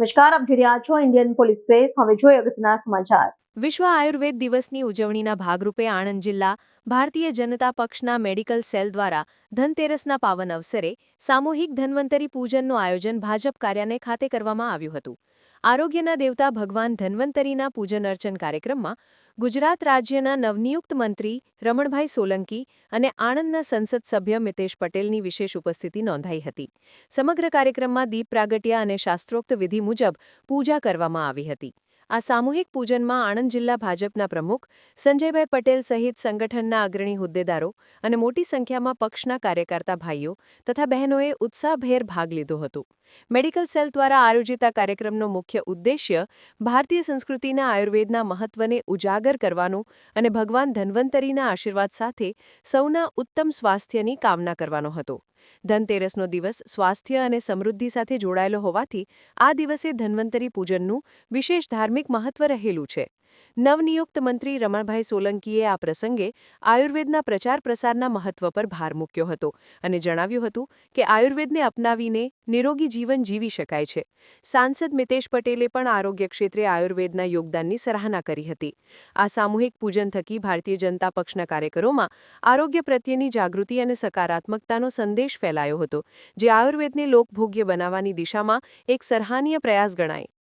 નમસ્કાર, આપ જોઈ રહ્યા છો ઇન્ડિયન પોલીસ પ્રેસ હવે જોઈએ અગત્યના સમાચાર. વિશ્વ આયુર્વેદ દિવસની ઉજવણીના ભાગરૂપે આણંદ જિલ્લા ભારતીય જનતા પક્ષના મેડિકલ સેલ દ્વારા ધનતેરસના પાવન અવસરે સામૂહિક ધન્વંતરી પૂજનનું આયોજન ભાજપ કાર્યાલય ખાતે કરવામાં આવ્યું હતું. આરોગ્યના દેવતા ભગવાન ધન્વંતરીના પૂજન અર્ચન કાર્યક્રમમાં ગુજરાત રાજ્યના નવનિયુક્ત મંત્રી રમણભાઈ સોલંકી અને આણંદના સંસદ સભ્ય મિતેશ પટેલની વિશેષ ઉપસ્થિતિ નોંધાઈ હતી. સમગ્ર કાર્યક્રમમાં દીપ પ્રાગટ્યા અને શાસ્ત્રોક્ત વિધિ મુજબ પૂજા કરવામાં આવી હતી. આ સામૂહિક પૂજનમાં આણંદ જિલ્લા ભાજપના પ્રમુખ સંજયભાઈ પટેલ સહિત સંગઠનના અગ્રણી હોદ્દેદારો અને મોટી સંખ્યામાં પક્ષના કાર્યકર્તા ભાઈઓ તથા બહેનોએ ઉત્સાહભેર ભાગ લીધો હતો. મેડિકલ સેલ દ્વારા આયોજિત આ કાર્યક્રમનો મુખ્ય ઉદ્દેશ્ય ભારતીય સંસ્કૃતિના આયુર્વેદના મહત્વને ઉજાગર કરવાનો અને ભગવાન ધન્વંતરીના આશીર્વાદ સાથે સૌના ઉત્તમ સ્વાસ્થ્યની કામના કરવાનો હતો. ધનતેરસનો દિવસ સ્વાસ્થ્ય અને સમૃદ્ધિ સાથે જોડાયેલો હોવાથી આ દિવસે ધન્વંતરી પૂજનનું વિશેષ ધાર્મિક મહત્વ રહેલું છે. નવનિયુક્ત મંત્રી રમણભાઈ સોલંકીએ આ પ્રસંગે આયુર્વેદના પ્રચાર પ્રસારના મહત્વ પર ભાર મૂક્યો હતો અને જણાવ્યું હતું કે આયુર્વેદને અપનાવીને નિરોગી જીવન જીવી શકાય છે. સાંસદ મિતેશ પટેલે પણ આરોગ્ય ક્ષેત્રે આયુર્વેદના યોગદાનની સરાહના કરી હતી. આ સામૂહિક પૂજન થકી ભારતીય જનતા પક્ષના કાર્યકરોમાં આરોગ્ય પ્રત્યેની જાગૃતિ અને સકારાત્મકતાનો સંદેશ ફેલાયો હતો, જે આયુર્વેદને લોકભોગ્ય બનાવવાની દિશામાં એક સરાહનીય પ્રયાસ ગણાય.